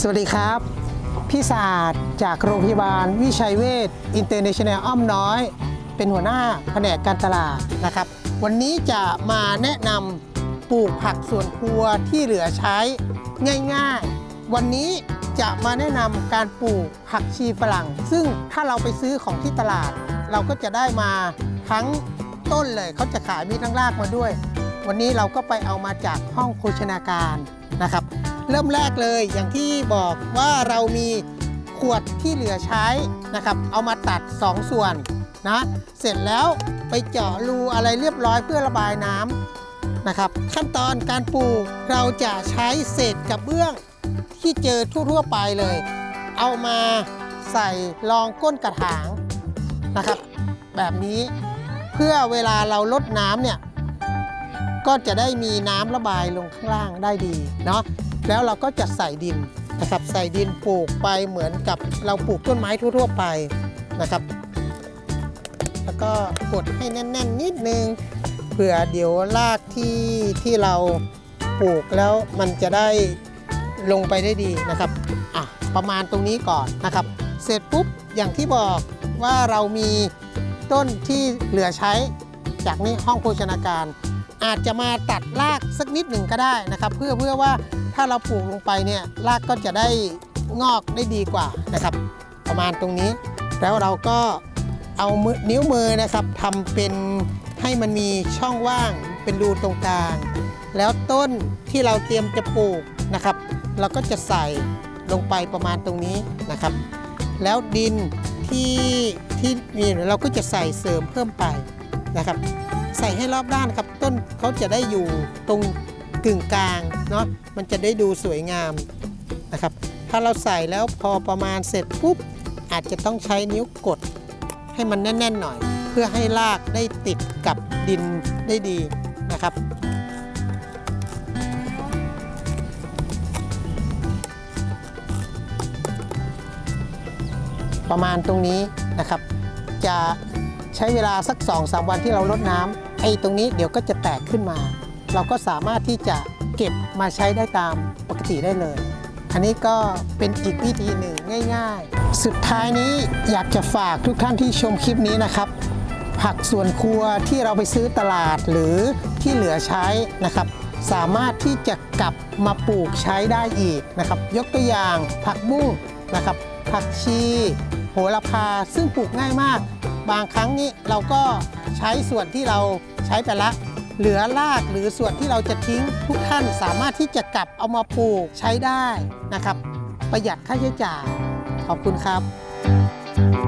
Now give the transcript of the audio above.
สวัสดีครับ พี่ศาสตร์จากโรงพยาบาลวิชัยเวชอินเตอร์เนชั่นแนลอ้อมน้อย เป็นหัวหน้าแผนกการตลาดนะครับ วันนี้จะมาแนะนำปลูกผักสวนครัวที่เหลือใช้ง่ายๆ วันนี้จะมาแนะนำการปลูกผักชีฝรั่ง ซึ่งถ้าเราไปซื้อของที่ตลาด เราก็จะได้มาทั้งต้นเลยเขาจะขายมีทั้งรากมาด้วย วันนี้เราก็ไปเอามาจากห้องโภชนาการ เริ่มแรกเลยอย่างที่บอกว่าเรามีขวดที่เหลือใช้นะครับ เอามาตัด 2 ส่วนนะ เสร็จแล้วไปเจาะรูอะไรเรียบร้อยเพื่อระบายน้ำนะครับ ขั้นตอนการปลูกเราจะใช้เศษกระเบื้องที่เจอทั่วๆไปเลย เอามาใส่รองก้นกระถางนะครับ แบบนี้เพื่อเวลาเราลดน้ำเนี่ยก็จะได้มีน้ำระบายลงข้างล่างได้ดีเนาะ แล้วเราก็จะใส่ดินนะครับใส่ดินปลูกไปเหมือนกับเราปลูกต้นไม้ทั่วๆไปนะครับ แล้วก็กดให้แน่นๆนิดนึงเผื่อเดี๋ยวรากที่ที่เราปลูกแล้วมันจะได้ลงไปได้ดีนะครับอะประมาณตรงนี้ก่อนนะครับ เสร็จปุ๊บอย่างที่บอกว่าเรามีต้นที่เหลือใช้จากนี้ห้องโภชนาการ อาจจะมาตัดรากสักนิดหนึ่งก็ได้นะครับ เพื่อเพื่อว่า ถ้าเราปลูกลงไปเนี่ยรากก็จะได้งอกได้ดีกว่านะครับ ประมาณตรงนี้ แล้วเราก็เอามือนิ้วมือนะครับทำเป็นให้มันมีช่องว่างเป็นรูตรงกลาง แล้วต้นที่เราเตรียมจะปลูกนะครับ เราก็จะใส่ลงไปประมาณตรงนี้นะครับ แล้วดินที่ที่มีเราก็จะใส่เสริมเพิ่มไปนะครับ ใส่ให้รอบด้านครับต้นเขาจะได้อยู่ตรง กึ่งกลางเนาะมันจะได้ดูสวยงามนะครับ ถ้าเราใส่แล้วพอประมาณเสร็จปุ๊บ อาจจะต้องใช้นิ้วกดให้มันแน่นๆหน่อย เพื่อให้รากได้ติดกับดินได้ดีนะครับประมาณตรงนี้นะครับ จะใช้เวลาสัก2อสวันที่เราลดน้ำไอ้ตรงนี้เดี๋ยวก็จะแตกขึ้นมา เราก็สามารถที่จะเก็บมาใช้ได้ตามปกติได้เลย อันนี้ก็เป็นอีกวิธีหนึ่งง่าย ๆ สุดท้ายนี้อยากจะฝากทุกท่านที่ชมคลิปนี้นะครับ ผักสวนครัวที่เราไปซื้อตลาดหรือที่เหลือใช้นะครับสามารถที่จะกลับมาปลูกใช้ได้อีกนะครับ ยกตัวอย่างผักบุ้งนะครับ ผักชี โหระพาซึ่งปลูกง่ายมาก บางครั้งนี้เราก็ใช้ส่วนที่เราใช้ไปและ เหลือรากหรือส่วนที่เราจะทิ้งทุกท่านสามารถที่จะกลับเอามาปลูกใช้ได้นะครับ ประหยัดค่าใช้จ่ายขอบคุณครับ